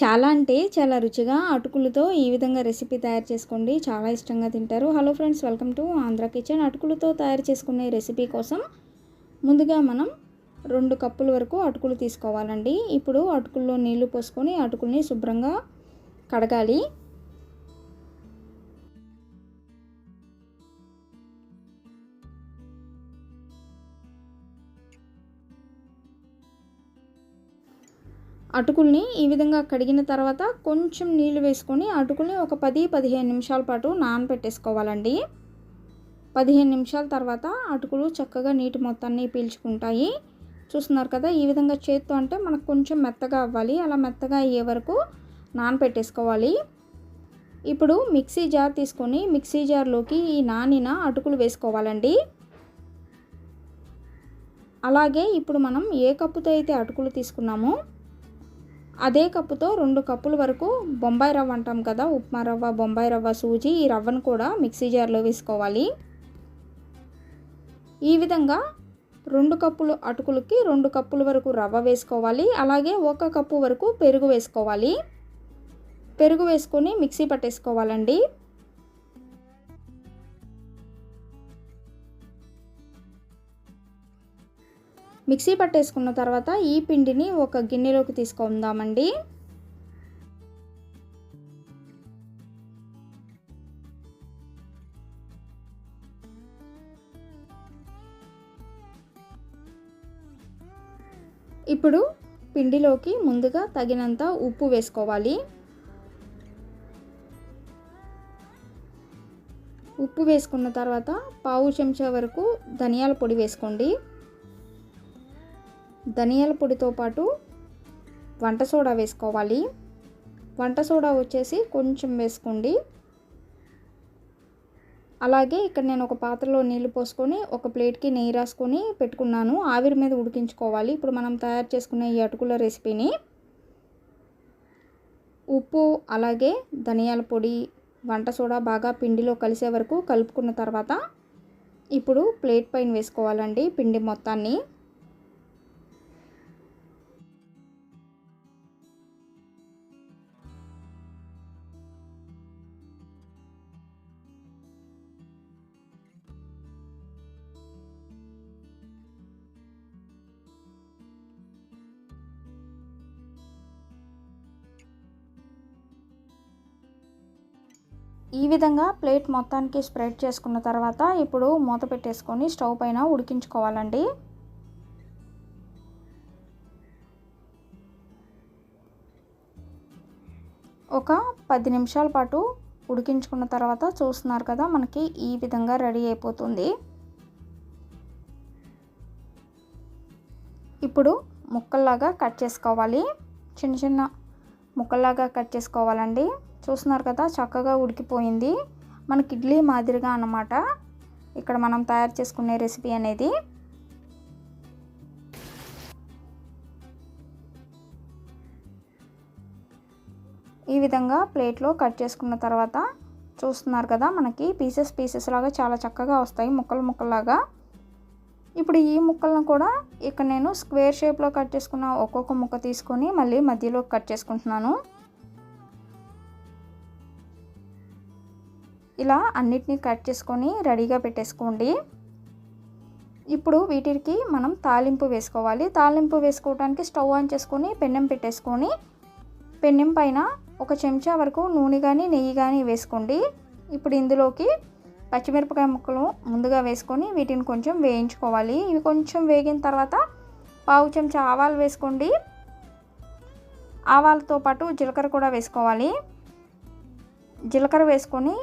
చాలా అంటే చాలా రుచిగా అటుకులతో ఈ విధంగా రెసిపీ తయారు చేసుకోండి. చాలా ఇష్టంగా తింటారు. Hello friends welcome to Andhra kitchen అటుకులతో తయారు చేసుకునే రెసిపీ కోసం ముందుగా మనం రెండు కప్పుల వరకు అటుకులు తీసుకోవాలండి. ఇప్పుడు అటుకుల్లో నీళ్ళు పోసుకొని అటుకుల్ని శుభ్రంగా కడగాలి. అటుకుల్ని ఈ విధంగా కడిగిన తర్వాత కొంచెం నీళ్ళు వేసుకొని అటుకుల్ని ఒక పది పదిహేను నిమిషాల పాటు నానబెట్టేసుకోవాలండి పదిహేను నిమిషాల తర్వాత అటుకులు చక్కగా నీటి మొత్తాన్ని పీల్చుకుంటాయి. చూస్తున్నారు కదా ఈ విధంగా చేత్తో అంటే మనకు కొంచెం మెత్తగా అవ్వాలి. అలా మెత్తగా అయ్యే వరకు నానబెట్టేసుకోవాలి ఇప్పుడు మిక్సీ జార్ తీసుకొని మిక్సీ జార్లోకి ఈ నానిన అటుకులు వేసుకోవాలండి. అలాగే ఇప్పుడు మనం ఏ కప్పుతో అయితే అటుకులు తీసుకున్నామో అదే కప్పుతో రెండు కప్పుల వరకు బొంబాయి రవ్వ అంటాం కదా ఉప్మా రవ్వ బొంబాయి రవ్వ సూజీ ఈ రవ్వను కూడా మిక్సీ జార్లో వేసుకోవాలి. ఈ విధంగా రెండు కప్పులు అటుకులకి రెండు కప్పుల వరకు రవ్వ వేసుకోవాలి. అలాగే ఒక కప్పు వరకు పెరుగు వేసుకోవాలి. పెరుగు వేసుకొని మిక్సీ పట్టేసుకోవాలండి. మిక్సీ పట్టేసుకున్న తర్వాత ఈ పిండిని ఒక గిన్నెలోకి తీసుకుందామండి. ఇప్పుడు పిండిలోకి ముందుగా తగినంత ఉప్పు వేసుకోవాలి. ఉప్పు వేసుకున్న తర్వాత పావు చెంచా వరకు ధనియాల పొడి వేసుకోండి. ధనియాల పొడితో పాటు వంట సోడా వేసుకోవాలి. వంట సోడా వచ్చేసి కొంచెం వేసుకోండి. అలాగే ఇక్కడ నేను ఒక పాత్రలో నీళ్ళు పోసుకొని ఒక ప్లేట్కి నెయ్యి రాసుకొని పెట్టుకున్నాను. ఆవిరి మీద ఉడికించుకోవాలి. ఇప్పుడు మనం తయారు చేసుకునే ఈ అటుకుల రెసిపీని ఉప్పు అలాగే ధనియాల పొడి వంట సోడా బాగా పిండిలో కలిసే వరకు కలుపుకున్న తర్వాత ఇప్పుడు ప్లేట్ పైన వేసుకోవాలండి పిండి మొత్తాన్ని. ఈ విధంగా ప్లేట్ మొత్తానికి స్ప్రెడ్ చేసుకున్న తర్వాత ఇప్పుడు మూత పెట్టేసుకొని స్టవ్ పైన ఉడికించుకోవాలండి. ఒక పది నిమిషాల పాటు ఉడికించుకున్న తర్వాత చూస్తున్నారు కదా మనకి ఈ విధంగా రెడీ అయిపోతుంది. ఇప్పుడు ముక్కల్లాగా కట్ చేసుకోవాలి. చిన్న చిన్న ముక్కల్లాగా కట్ చేసుకోవాలండి. చూస్తున్నారు కదా చక్కగా ఉడికిపోయింది. మనకి ఇడ్లీ మాదిరిగా అన్నమాట. ఇక్కడ మనం తయారు చేసుకునే రెసిపీ అనేది. ఈ విధంగా ప్లేట్లో కట్ చేసుకున్న తర్వాత చూస్తున్నారు కదా మనకి పీసెస్ పీసెస్ లాగా చాలా చక్కగా వస్తాయి ముక్కలు ముక్కలాగా ఇప్పుడు ఈ ముక్కలను కూడా ఇక్కడ నేను స్క్వేర్ షేప్లో కట్ చేసుకున్న ఒక్కొక్క ముక్క తీసుకొని మళ్ళీ మధ్యలో కట్ చేసుకుంటున్నాను. ఇలా అన్నిటినీ కట్ చేసుకొని రెడీగా పెట్టేసుకోండి. ఇప్పుడు వీటికి మనం తాలింపు వేసుకోవాలి. తాలింపు వేసుకోవడానికి స్టవ్ ఆన్ చేసుకొని పెన్నెం పెట్టేసుకొని పెన్నెం పైన ఒక చెంచా వరకు నూనె కానీ నెయ్యి కానీ వేసుకోండి. ఇప్పుడు ఇందులోకి పచ్చిమిరపకాయ ముక్కలు ముందుగా వేసుకొని వీటిని కొంచెం వేయించుకోవాలి. ఇవి కొంచెం వేగిన తర్వాత పావు చెంచా ఆవాలు వేసుకోండి. ఆవాలతో పాటు జీలకర్ర కూడా వేసుకోవాలి. జీలకర్ర వేసుకొని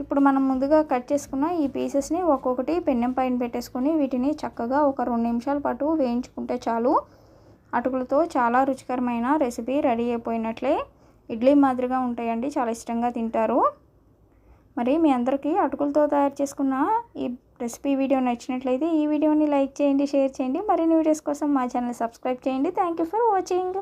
ఇప్పుడు మనం ముందుగా కట్ చేసుకున్న ఈ పీసెస్ని ఒక్కొక్కటి పెన్నెం పైన పెట్టేసుకొని వీటిని చక్కగా ఒక రెండు నిమిషాల పాటు వేయించుకుంటే చాలు. అటుకులతో చాలా రుచికరమైన రెసిపీ రెడీ అయిపోయినట్లే. ఇడ్లీ మాదిరిగా ఉంటాయండి చాలా ఇష్టంగా తింటారు. మరి మీ అందరికీ అటుకులతో తయారు చేసుకున్న ఈ రెసిపీ వీడియో నచ్చినట్లయితే ఈ వీడియోని లైక్ చేయండి షేర్ చేయండి. మరిన్ని వీడియోస్ కోసం మా ఛానల్ సబ్స్క్రైబ్ చేయండి. Thank you for watching.